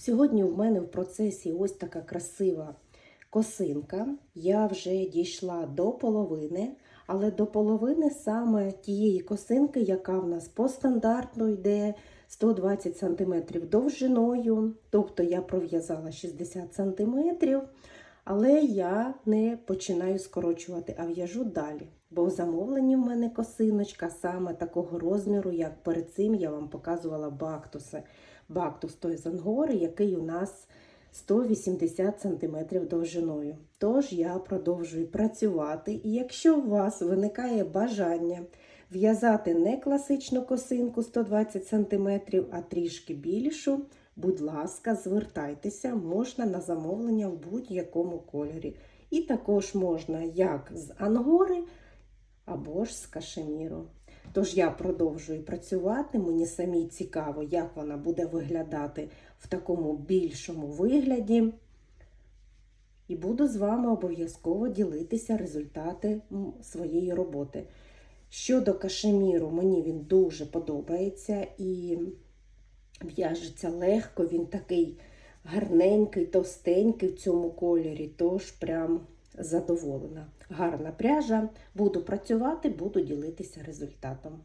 Сьогодні в мене в процесі ось така красива косинка. Я вже дійшла до половини, але до половини саме тієї косинки, яка в нас по стандартну йде 120 см довжиною. Тобто я пров'язала 60 см, але я не починаю скорочувати, а в'яжу далі. Бо в замовленні в мене косиночка саме такого розміру, як перед цим я вам показувала бактуси. Бактус той з ангори, який у нас 180 см довжиною. Тож я продовжую працювати. І якщо у вас виникає бажання в'язати не класичну косинку 120 см, а трішки більшу, будь ласка, звертайтеся, можна на замовлення в будь-якому кольорі. І також можна як з ангори або ж з кашеміру. Тож я продовжую працювати, мені самі цікаво, як вона буде виглядати в такому більшому вигляді. І буду з вами обов'язково ділитися результати своєї роботи. Щодо кашеміру, мені він дуже подобається і в'яжеться легко, він такий гарненький, товстенький в цьому кольорі, тож прям задоволена. Гарна пряжа. Буду працювати, буду ділитися результатом.